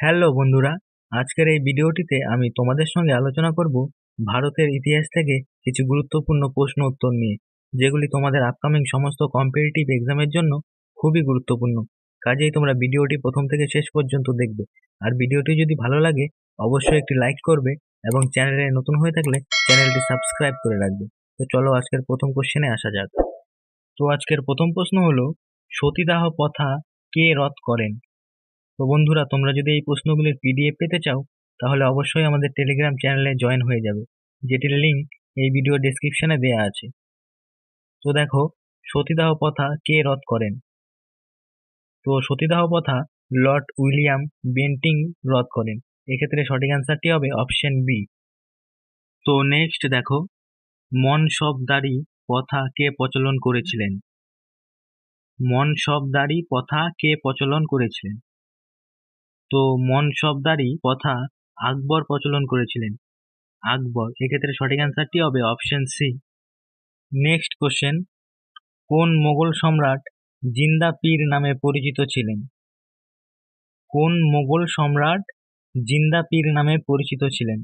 Hello বন্ধুরা, আজকের এই ভিডিওটিতে আমি তোমাদের সঙ্গে আলোচনা করব ভারতের ইতিহাস থেকে কিছু গুরুত্বপূর্ণ প্রশ্ন উত্তর নিয়ে, যেগুলি তোমাদের আপকামিং সমস্ত কম্পিটিটিভ এক্সামের জন্য খুবই গুরুত্বপূর্ণ। কাজেই তোমরা ভিডিওটি প্রথম থেকে শেষ পর্যন্ত দেখবে। আর ভিডিওটি যদি ভালো লাগে, অবশ্যই একটি লাইক করবে এবং চ্যানেলে নতুন হয়ে থাকলে চ্যানেলটি সাবস্ক্রাইব করে রাখবে। তো চলো আজকের প্রথম কোশ্চেনে আসা যাক। তো আজকের প্রথম প্রশ্ন হলো, সতীদাহ প্রথা কে রদ করেন? তো বন্ধুরা, তোমরা যদি এই প্রশ্নগুলির পিডিএফ পেতে চাও, তাহলে অবশ্যই আমাদের টেলিগ্রাম চ্যানেলে জয়েন হয়ে যাবে, যেটির লিঙ্ক এই ভিডিও ডেসক্রিপশনে দেওয়া আছে। তো দেখো, সতীদাহ প্রথা কে রদ করেন? তো সতীদাহ প্রথা লর্ড উইলিয়াম বেন্টিং রদ করেন। এক্ষেত্রে সঠিক অ্যান্সারটি হবে অপশন বি তো নেক্সট দেখো মনসবদারি প্রথা কে প্রচলন করেছিলেন? মনসবদারি প্রথা কে প্রচলন করেছিলেন? তো মনসবদারি কথা আকবর প্রচলন করেছিলেন। আকবর, এক্ষেত্রে সঠিক অ্যান্সারটি হবে অপশন সি নেক্সট কোশ্চেন কোন মোগল সম্রাট জিন্দা পীর নামে পরিচিত ছিলেন? কোন মোগল সম্রাট জিন্দা পীর নামে পরিচিত ছিলেন?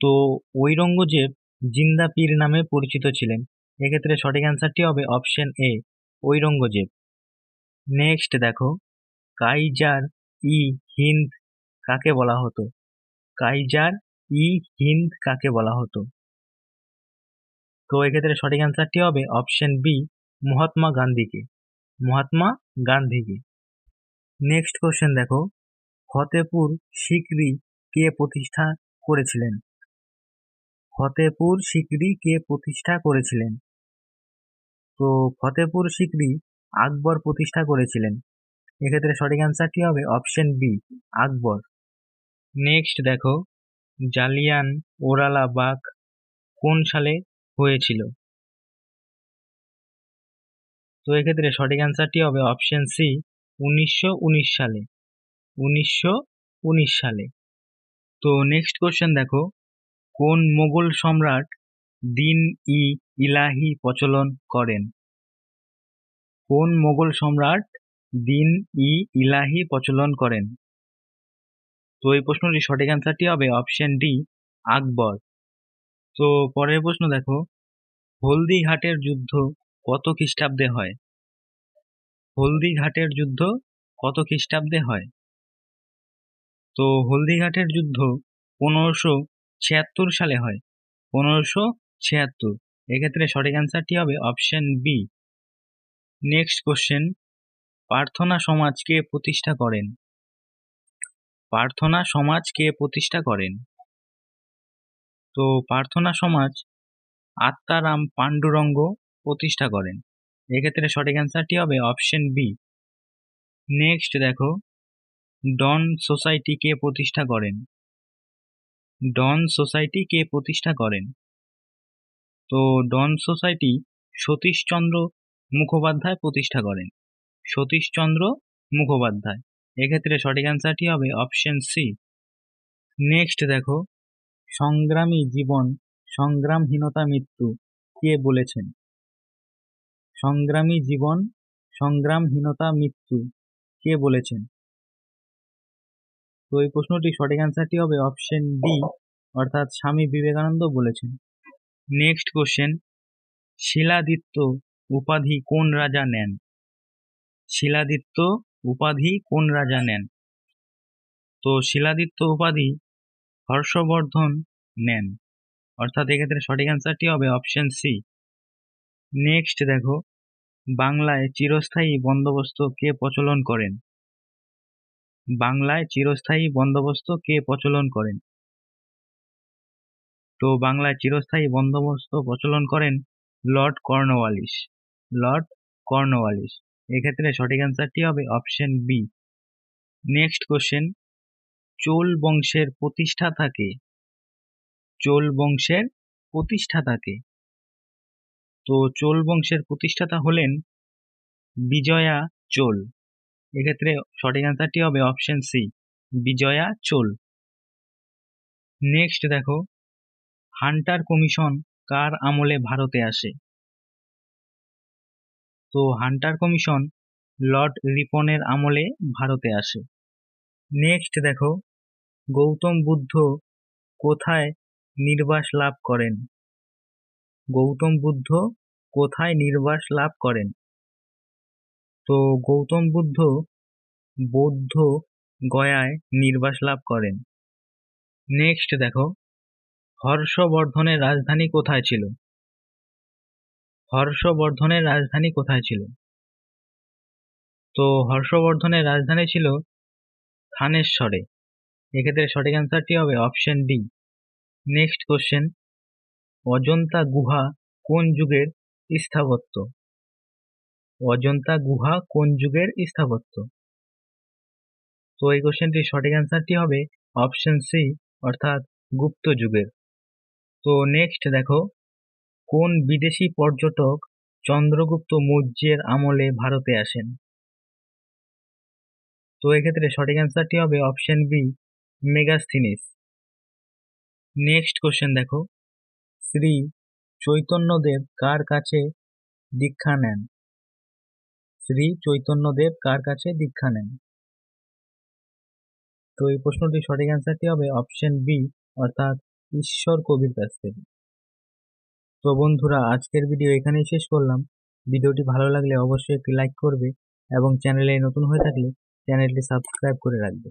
তো ঔরঙ্গজেব জিন্দা পীর নামে পরিচিত ছিলেন। এক্ষেত্রে সঠিক অ্যান্সারটি হবে অপশন এ ঔরঙ্গজেব। নেক্সট দেখো কাইজার ই হিন্দ কাকে বলা হতো? কাইজার ই হিন্দ কাকে বলা হতো? তো এক্ষেত্রে সঠিক অ্যান্সারটি হবে অপশন বি মহাত্মা গান্ধীকে। মহাত্মা গান্ধীকে। নেক্সট কোশ্চেন দেখো। ফতেপুর সিকরি কে প্রতিষ্ঠা করেছিলেন? ফতেপুর সিকরি কে প্রতিষ্ঠা করেছিলেন? তো ফতেপুর সিকরি আকবর প্রতিষ্ঠা করেছিলেন। এক্ষেত্রে সঠিক অ্যান্সারটি হবে? অপশন বি আকবর। নেক্সট দেখো, জালিয়ান ওরালা বাগ কোন সালে হয়েছিল? তো এক্ষেত্রে সঠিক অ্যান্সারটি হবে অপশন সি উনিশশো উনিশ সালে। উনিশশো উনিশ সালে। তো নেক্সট কোশ্চেন দেখো, কোন মোগল সম্রাট দিন ই ইলাহি প্রচলন করেন? কোন মোগল সম্রাট দিন ই ইলাহি প্রচলন করেন। তো এই প্রশ্নটির সঠিক অ্যান্সারটি হবে অপশন ডি আকবর। তো পরের প্রশ্ন দেখো, হলদিঘাটের যুদ্ধ কত খ্রিস্টাব্দে হয়? হলদিঘাটের যুদ্ধ কত খ্রিস্টাব্দে হয়? তো হলদিঘাটের যুদ্ধ পনেরোশো ছিয়াত্তর সালে হয়। পনেরোশো ছিয়াত্তর। এক্ষেত্রে সঠিক অ্যান্সারটি হবে অপশন বি নেক্সট কোশ্চেন প্রার্থনা সমাজ কে প্রতিষ্ঠা করেন। প্রার্থনা সমাজ কে প্রতিষ্ঠা করেন। তো প্রার্থনা সমাজ আত্মারাম পাণ্ডুরঙ্গ প্রতিষ্ঠা করেন। এক্ষেত্রে সঠিক অ্যান্সারটি হবে অপশন বি নেক্সট দেখো ডন সোসাইটি কে প্রতিষ্ঠা করেন। ডন সোসাইটি কে প্রতিষ্ঠা করেন। তো ডন সোসাইটি সতীশচন্দ্র মুখোপাধ্যায় প্রতিষ্ঠা করেন। সতীশচন্দ্র মুখোপাধ্যায়। এক্ষেত্রে সঠিক অ্যান্সারটি হবে অপশন সি নেক্সট দেখো, সংগ্রামী জীবন, সংগ্রামহীনতা মৃত্যু কে বলেছেন? সংগ্রামী জীবন, সংগ্রামহীনতা মৃত্যু কে বলেছেন? তো এই প্রশ্নটি সঠিক অ্যান্সারটি হবে অপশন ডি অর্থাৎ স্বামী বিবেকানন্দ বলেছেন। নেক্সট কোশ্চেন শিলাদিত্য উপাধি কোন রাজা নেন? শিলাদিত্য উপাধি কোন রাজা নেন? তো শিলাদিত্য উপাধি হর্ষবর্ধন নেন। অর্থাৎ এক্ষেত্রে সঠিক অ্যান্সারটি হবে অপশন সি নেক্সট দেখো, বাংলায় চিরস্থায়ী বন্দোবস্ত কে প্রচলন করেন? বাংলায় চিরস্থায়ী বন্দোবস্ত কে প্রচলন করেন? তো বাংলায় চিরস্থায়ী বন্দোবস্ত প্রচলন করেন লর্ড কর্নওয়ালিস লর্ড কর্নওয়ালিস এক্ষেত্রে সঠিক অ্যান্সারটি হবে option B next question Chola বংশের প্রতিষ্ঠাতা কে চোল বংশের প্রতিষ্ঠাতা কে তো চোল বংশের প্রতিষ্ঠাতা হলেন বিজয়া চোল। এক্ষেত্রে সঠিক অ্যান্সারটি হবে option C Vijaya Chola. Next দেখো হান্টার কমিশন কার আমলে ভারতে আসে? তো হান্টার কমিশন লর্ড রিপনের আমলে ভারতে আসে। নেক্সট দেখো, গৌতম বুদ্ধ কোথায় নির্বাস লাভ করেন? গৌতম বুদ্ধ কোথায় নির্বাস লাভ করেন? তো গৌতম বুদ্ধ বৌদ্ধ গয়ায় নির্বাস লাভ করেন। নেক্সট দেখো, হর্ষবর্ধনের রাজধানী কোথায় ছিল? হর্ষবর্ধনের রাজধানী কোথায় ছিল? তো হর্ষবর্ধনের রাজধানী ছিল থানেশ্বরে। এক্ষেত্রে সঠিক অ্যান্সারটি হবে option D next question Ajanta গুহা কোন যুগের স্থাপত্য? অজন্তা গুহা কোন যুগের স্থাপত্য? তো এই কোশ্চেনটির সঠিক অ্যান্সারটি হবে অপশন সি অর্থাৎ গুপ্ত যুগের। তো নেক্সট দেখো কোন বিদেশি পর্যটক চন্দ্রগুপ্ত মৌর্যের আমলে ভারতে আসেন? তো এক্ষেত্রে সঠিক অ্যান্সারটি হবে option B Megasthenes. Next question দেখো। শ্রী চৈতন্যদেব কার কাছে দীক্ষা নেন? শ্রী চৈতন্যদেব কার কাছে দীক্ষা নেন? তো এই প্রশ্নটির সঠিক অ্যান্সারটি হবে অপশন বি অর্থাৎ ঈশ্বর কবির কাছ থেকে। তো বন্ধুরা, আজকের ভিডিও এখানেই শেষ করলাম। ভিডিওটি ভালো লাগলে অবশ্যই একটি লাইক করবে এবং চ্যানেলে নতুন হয়ে থাকলে চ্যানেলটি সাবস্ক্রাইব করে রাখবে।